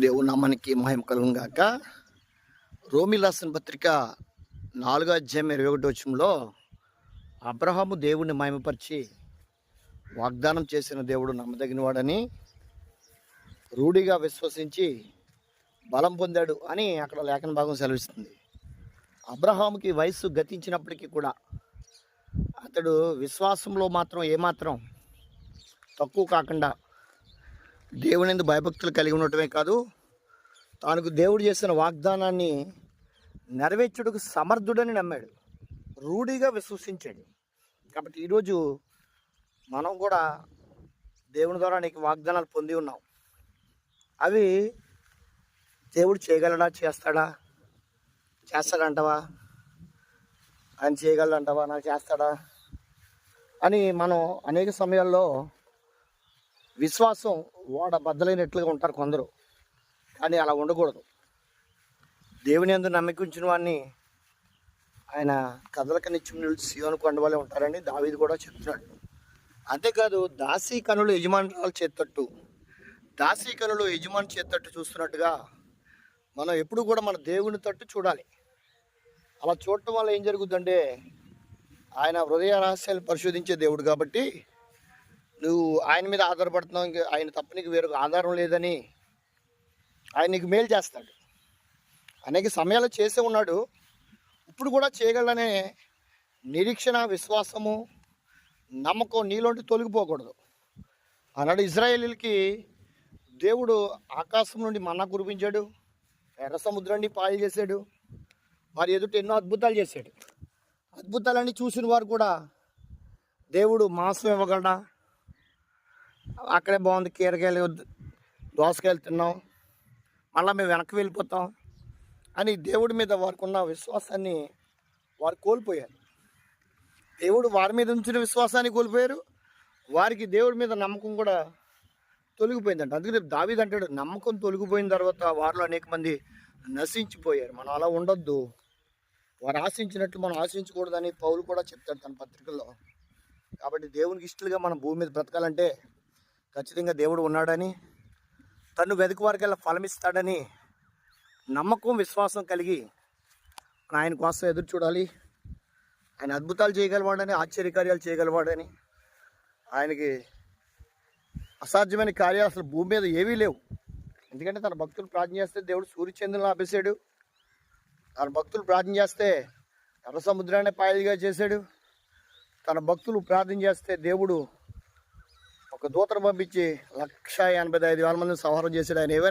దేవుని నామానికి మహిమ కలుగుగాక రోమి రాసిన పత్రిక నాలుగో అధ్యాయం ఇరవై ఒకటి వచ్చంలో అబ్రహాము దేవుణ్ణి మహిమపరిచి వాగ్దానం చేసిన దేవుడు నమ్మదగిన వాడని రూఢిగా విశ్వసించి బలం పొందాడు అని అక్కడ లేఖన భాగం సెలవిస్తుంది. అబ్రహాముకి వయస్సు గతించినప్పటికీ కూడా అతడు విశ్వాసంలో మాత్రం ఏమాత్రం తక్కువ కాకుండా దేవుని ఎందు భయభక్తులు కలిగి ఉండటమే కాదు తనకు దేవుడు చేసిన వాగ్దానాన్ని నెరవేర్చుటకు సమర్థుడని నమ్మాడు. రూఢిగా విశ్వసించాడు. కాబట్టి ఈరోజు మనం కూడా దేవుని ద్వారా నీకు వాగ్దానాలు పొంది ఉన్నాం. అవి దేవుడు చేయగలడా చేస్తాడా? చేస్తాడంటావా? ఆయన చేయగలడంటావా? నాకు చేస్తాడా? అని మనం అనేక సమయాల్లో విశ్వాసం ఓడ బద్దలైనట్లుగా ఉంటారు కొందరు. కానీ అలా ఉండకూడదు. దేవుని ఎందు నమ్మకించిన వాడిని ఆయన కదలక నిత్యం నిలిచి కొండ వాళ్ళే ఉంటారని దావీది కూడా చెప్తున్నాడు. అంతేకాదు దాసీ కనులు యజమానురాలు చేతట్టు దాసీ కనులు యజమాని చేతట్టు చూస్తున్నట్టుగా మనం ఎప్పుడు కూడా మన దేవుని తట్టు చూడాలి. అలా చూడటం వల్ల ఏం జరుగుతుందంటే ఆయన హృదయ రహస్యాలు పరిశోధించే దేవుడు కాబట్టి నువ్వు ఆయన మీద ఆధారపడుతున్నావు ఇంక ఆయన తప్ప నీకు వేరొక ఆధారం లేదని ఆయన నీకు మేలు చేస్తాడు. అనేక సమయాలు చేసే ఉన్నాడు. ఇప్పుడు కూడా చేయగలనే నిరీక్షణ విశ్వాసము నమ్మకం నీలోంటి తొలగిపోకూడదు. ఆనాడు ఇజ్రాయేలీలకి దేవుడు ఆకాశం నుండి మన్నా కురిపించాడు ఎర్ర సముద్రాన్ని పాయలు చేశాడు వారి ఎదుట ఎన్నో అద్భుతాలు చేశాడు. అద్భుతాలన్నీ చూసిన వారు కూడా దేవుడు మాంసం ఇవ్వగలడా? అక్కడే బాగుంది కీరకాయలు దోసకాయలు తిన్నాం. మళ్ళీ మేము వెనక్కి వెళ్ళిపోతాం అని దేవుడి మీద వారికి ఉన్న విశ్వాసాన్ని వారు కోల్పోయారు. దేవుడు వారి మీద ఉంచిన విశ్వాసాన్ని కోల్పోయారు. వారికి దేవుడి మీద నమ్మకం కూడా తొలగిపోయిందంట. అందుకని దావీద్ అంటాడు నమ్మకం తొలగిపోయిన తర్వాత వారిలో అనేక మంది నశించిపోయారు. మనం అలా ఉండొద్దు. వారు ఆశించినట్లు మనం ఆశించకూడదని పౌలు కూడా చెప్తాడు తన పత్రికల్లో. కాబట్టి దేవునికి ఇష్టలుగా మనం భూమి మీద బ్రతకాలంటే ఖచ్చితంగా దేవుడు ఉన్నాడని తను వెతుకు వారికల్లా ఫలమిస్తాడని నమ్మకం విశ్వాసం కలిగి ఆయన కోసం ఎదురు చూడాలి. ఆయన అద్భుతాలు చేయగలవాడని ఆశ్చర్యకార్యాలు చేయగలవాడని ఆయనకి అసాధ్యమైన కార్యాలు అసలు భూమి మీద ఏవీ లేవు. ఎందుకంటే తన భక్తులు ప్రార్థన చేస్తే దేవుడు సూర్యచంద్రులను ఆపేశాడు. తన భక్తులు ప్రార్థన చేస్తే ఎర్ర సముద్రాన్ని పాయలుగా చేశాడు. తన భక్తులు ప్రార్థన చేస్తే దేవుడు ఒక దూతను పంపించి లక్ష ఎనభై ఐదు వేల మందిని సంహారం చేశాడు ఆయన. ఏవైనా